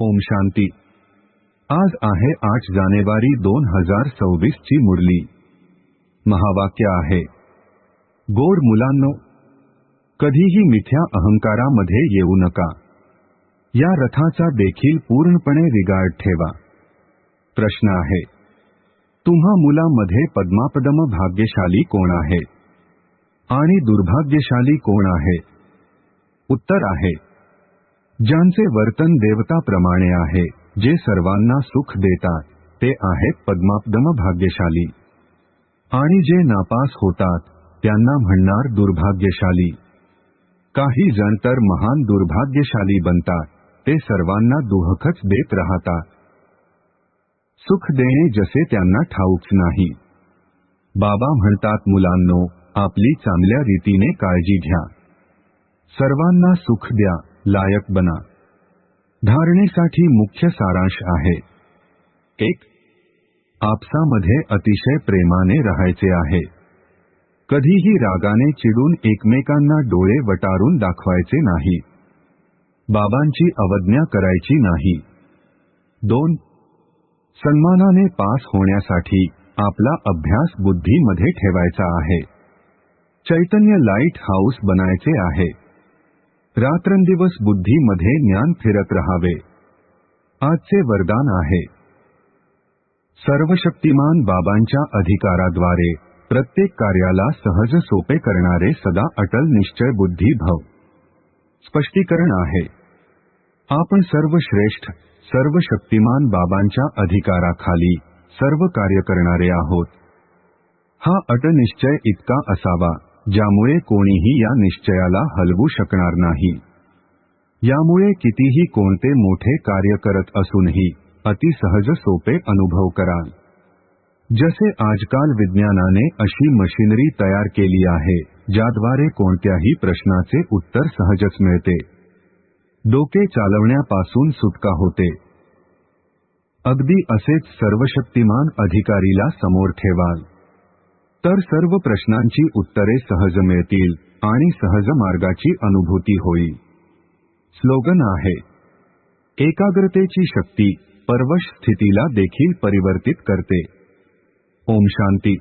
ओम शांती. आज आहे आठ जानेवारी दोन हजार सव्वीस ची मुरली. महावाक्य आहे. गोड मुलांनो कधीही मिथ्या अहंकारामध्ये येऊ नका. या रथाचा देखील पूर्णपणे रिगार्ड ठेवा. प्रश्न आहे तुम्हा मुलामध्ये पद्मापदम भाग्यशाली कोण आहे? आणि दुर्भाग्यशाली कोण आहे? उत्तर आहे ज्यांचे वर्तन देवताप्रमाणे आहे, जे सर्वांना सुख देतात, ते आहेत पद्मापदम भाग्यशाली. आणि जे नापास होतात, त्यांना म्हणणार दुर्भाग्यशाली. काही जण तर महान दुर्भाग्यशाली बनतात, ते सर्वांना दुहखच देत राहतात. सुख देणे जसे त्यांना ठाऊक नाही. बाबा म्हणतात मुलांनो, आपली चांगल्या रीतीने काळजी घ्या. सर्वांना सुख द्या. लायक बना। धारणेसाठी मुख्य सारांश आहे. एक, आपसामध्ये अतिशय प्रेमाने राहायचे आहे. कधीही रागाने चिडून एकमेकांना डोळे वटारून दाखवायचे नाही. बाबांची अवज्ञा करायची नाही. दोन, सन्मानाने पास होण्यासाठी आपला अभ्यास बुद्धीमध्ये ठेवायचा आहे. चैतन्य लाईट हाऊस बनायचे आहे. रात्रंदिवस बुद्धीमध्ये ज्ञान फिरत राहावे. आजचे वरदान आहे. सर्वशक्तिमान बाबांच्या अधिकाराद्वारे प्रत्येक कार्याला सहज सोपे करणारे सदा अटल निश्चय बुद्धी भव. स्पष्टीकरण आहे. आपण सर्व श्रेष्ठ सर्व शक्तिमान बाबांच्या अधिकाराखाली सर्व कार्य करणारे आहोत. हा अटनिश्चय इतका असावा. ज्यामुळे कोणीही या निश्चयाला हलवू शकणार नाही. यामुळे कितीही कोणते मोठे कार्य करत असूनही अतिसहज सोपे अनुभव कराल. जसे आजकाल विज्ञानाने अशी मशिनरी तयार केली आहे, ज्याद्वारे कोणत्याही प्रश्नाचे उत्तर सहजच मिळते. डोके चालवण्यापासून सुटका होते. अगदी असेच सर्वशक्तिमान अधिकारीला समोर ठेवाल. तर सर्व प्रश्नांची उत्तरे सहज मिळतील आणि सहज मार्गाची अनुभूती होईल. स्लोगन आहे एकाग्रतेची शक्ती परवश स्थितीला देखील परिवर्तित करते. ओम शांती.